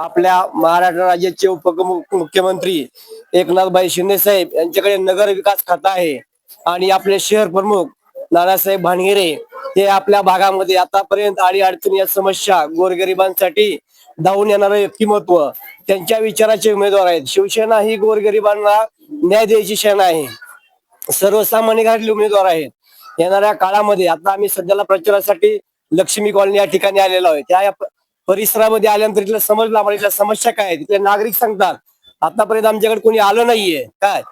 आपल्या महाराष्ट्र राज्याचे उपमुख्यमंत्री एकनाथभाई शिंदे साहेब यांच्याकडे नगर विकास खाता आहे आणि आपले शहर प्रमुख नानासाहेब भानगिरे हे आपल्या भागामध्ये आतापर्यंत आडी अडचणी या समस्या गोरगरिबांसाठी धावून येणारं व्यक्तिमत्व त्यांच्या विचाराचे उमेदवार आहेत. शिवसेना ही गोरगरिबांना न्याय द्यायची सेना आहे. सर्वसामान्य घातले उमेदवार आहेत. येणाऱ्या काळामध्ये आता आम्ही सध्याला प्रचारासाठी लक्ष्मी कॉलनी या ठिकाणी आलेलो आहे. त्या परिसरामध्ये आल्यानंतर इथलं समजलं आम्हाला इथल्या समस्या काय तिथले नागरिक सांगतात आतापर्यंत आमच्याकडे कोणी आलं नाहीये. काय?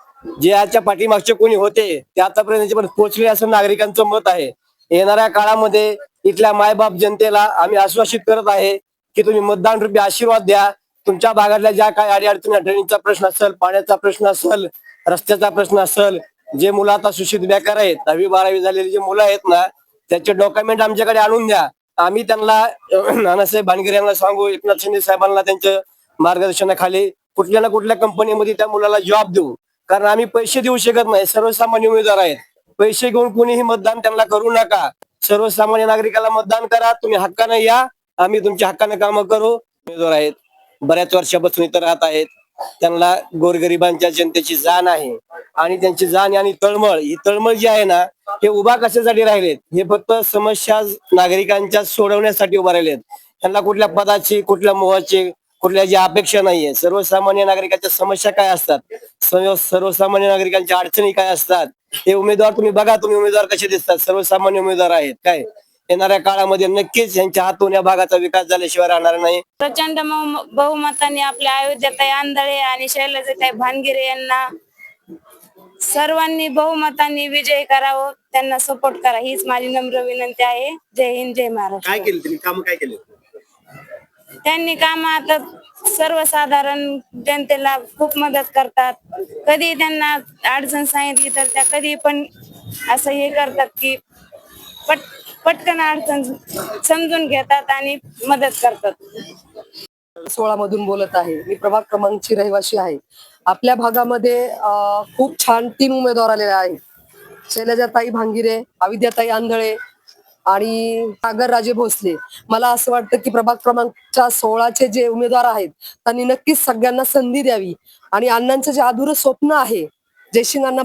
जे आजच्या पाठीमागचे कोणी होते ते आतापर्यंत पोहोचले असं नागरिकांचं मत आहे. येणाऱ्या काळामध्ये इथल्या मायबाप जनतेला आम्ही आश्वासित करत आहे की तुम्ही मतदान रूपी आशीर्वाद द्या. तुमच्या भागातल्या ज्या काही अडीअडचणी ड्रेनेजचा प्रश्न असेल पाण्याचा प्रश्न असेल रस्त्याचा प्रश्न असेल जे मुलं आता सुशिक्षित बेकार आहेत दहावी बारावी झालेली जे मुलं आहेत ना त्याचे डॉक्युमेंट आमच्याकडे आणून द्या. आम्ही त्यांना नानासाहेब भानगिरे यांना सांगू एकनाथ शिंदे साहेबांना त्यांच्या मार्गदर्शनाखाली कुठल्या ना कुठल्या कंपनीमध्ये त्या मुलाला जॉब देऊ. कारण आम्ही पैसे देऊ शकत नाही सर्वसामान्य उमेदवार आहेत. पैसे घेऊन कुणीही मतदान त्यांना करू नका. सर्वसामान्य नागरिकाला मतदान करा तुम्ही हक्काने या आम्ही तुमच्या हक्काने कामं करू. उमेदवार आहेत बऱ्याच वर्षापासून इथं राहत आहेत. त्यांना गोरगरिबांच्या जनतेची जाण आहे. आणि त्यांची जाण आणि तळमळ ही तळमळ जी आहे ना हे उभा कशासाठी राहिलेत? हे फक्त समस्या नागरिकांच्या सोडवण्यासाठी उभा राहिलेत. त्यांना कुठल्या पदाची कुठल्या मोहाची कुठल्या जी अपेक्षा नाहीये. सर्वसामान्य नागरिकांच्या समस्या काय असतात? सर्वसामान्य नागरिकांच्या अडचणी काय असतात? हे उमेदवार तुम्ही बघा तुम्ही उमेदवार कसे दिसतात? सर्वसामान्य उमेदवार आहेत काय? येणाऱ्या काळामध्ये नक्कीच यांच्या हातून या भागाचा विकास झाल्याशिवाय राहणार नाही. प्रचंड मौ- बहुमताने आपल्या अयोध्याताई आंधळे आणि शैलजाताई भानगिरे यांना सर्वांनी बहुमताने विजय करावं त्यांना सपोर्ट करा हीच माझी नम्र विनंती आहे. जय हिंद जय महाराष्ट्र. काय केलं त्यांनी काम काय केलं? त्यांनी काम आता सर्वसाधारण जनतेला खूप मदत करतात. कधी त्यांना अडचण सांगितली तर त्या कधी पण असं हे करतात की पट पटकन अडचण समजून घेतात आणि मदत करतात. सोळा मधून बोलत आहे. मी प्रभाग क्रमांकची रहिवासी आहे. आपल्या भागामध्ये खूप छान तीन उमेदवार आलेले आहेत. शैलजाताई भांगिरे अविद्याताई आंधळे आणि सागर राजे भोसले. मला असं वाटतं की प्रभाग क्रमांकच्या सोळाचे जे उमेदवार आहेत त्यांनी नक्कीच सगळ्यांना संधी द्यावी. आणि अण्णांचं जे अधुरं स्वप्न आहे जयसिंग अण्णा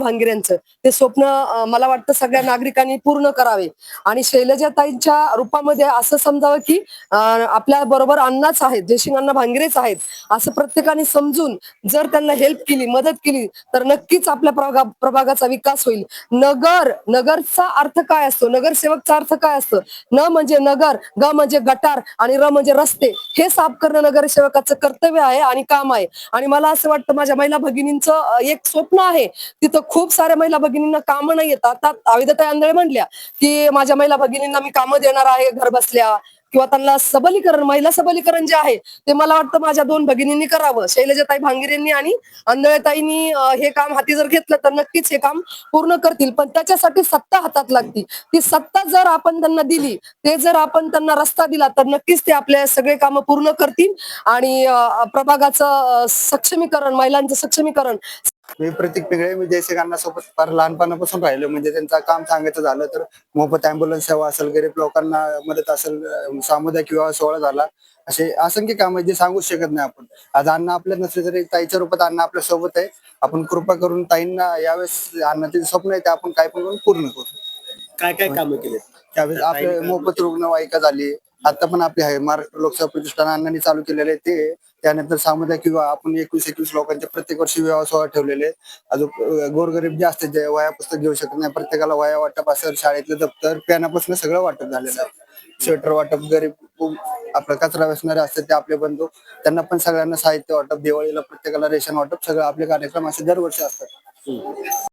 ते स्वप्न मला वाटतं सगळ्या नागरिकांनी पूर्ण करावे. आणि शैलजाताईंच्या रूपामध्ये असं समजावं की आपल्या बरोबर अण्णाच आहेत जयसिंग अण्णा आहेत असं प्रत्येकाने समजून जर त्यांना हेल्प केली मदत केली तर नक्कीच आपल्या प्रभागा प्रभागाचा विकास होईल. नगर नगरचा अर्थ काय असतो? नगरसेवकचा अर्थ काय असतो? न म्हणजे नगर ग म्हणजे गटार आणि र म्हणजे रस्ते हे साफ करणं नगरसेवकाचं कर्तव्य आहे आणि काम आहे. आणि मला असं वाटतं माझ्या महिला भगिनींचं एक स्वप्न आहे तिथं खूप साऱ्या महिला भगिनींना कामं नाही येत. आता आविदताई आंधळे म्हणल्या की माझ्या महिला भगिनींना मी कामं देणार आहे घर बसल्या किंवा त्यांना सबलीकरण महिला सबलीकरण जे आहे ते मला वाटतं माझ्या दोन भगिनींनी करावं. शैलजाताई भांगिरेंनी आणि आंधळेताईंनी हे काम हाती जर घेतलं तर नक्कीच हे काम पूर्ण करतील. पण त्याच्यासाठी सत्ता हातात लागती. ती सत्ता जर आपण त्यांना दिली ते जर आपण त्यांना रस्ता दिला तर नक्कीच ते आपले सगळे कामं पूर्ण करतील. आणि प्रभागाचं सक्षमीकरण महिलांचं सक्षमीकरण मी प्रतीक पिंगळे मी जयसिंगांना सोबत फार लहानपणापासून राहिलो. म्हणजे त्यांचं काम सांगायचं झालं तर मोफत अँब्युलन्स सेवा असेल गरीब लोकांना मदत असेल सामुदायिक विवाह सोहळा झाला. असे असंख्य काम जे सांगूच शकत नाही आपण. आज अण्णा आपल्यात नसले तरी ताईच्या रूपात अण्णा आपल्यासोबत आहे. आपण कृपा करून ताईंना यावेळेस अण्णाचे स्वप्न आहे ते आपण काय पण करून पूर्ण करू. काय काय कामं केले त्यावेळेस आपले मोफत रुग्णवाहिका झाली. आता पण आपली आहे महाराष्ट्र लोकसेवा प्रतिष्ठान अण्णांनी चालू केलेले आहे ते. त्यानंतर सामुदायिक विवाह आपण एकवीस एकवीस लोकांचे प्रत्येक वर्षी विवाह सोहळा ठेवलेले अजून गोरगरीब जे असते जे वया पुस्तक घेऊ शकत नाही प्रत्येकाला वया वाटप असेल शाळेतलं दप्तर पॅनापासून सगळं वाटप झालेलं आहे. स्वेटर वाटप गरीब आपलं कचरा वेचणारे असतात ते आपले बंधू. त्यांना पण सगळ्यांना साहित्य वाटप दिवाळीला प्रत्येकाला रेशन वाटप सगळं आपले कार्यक्रम असे दरवर्षी असतात.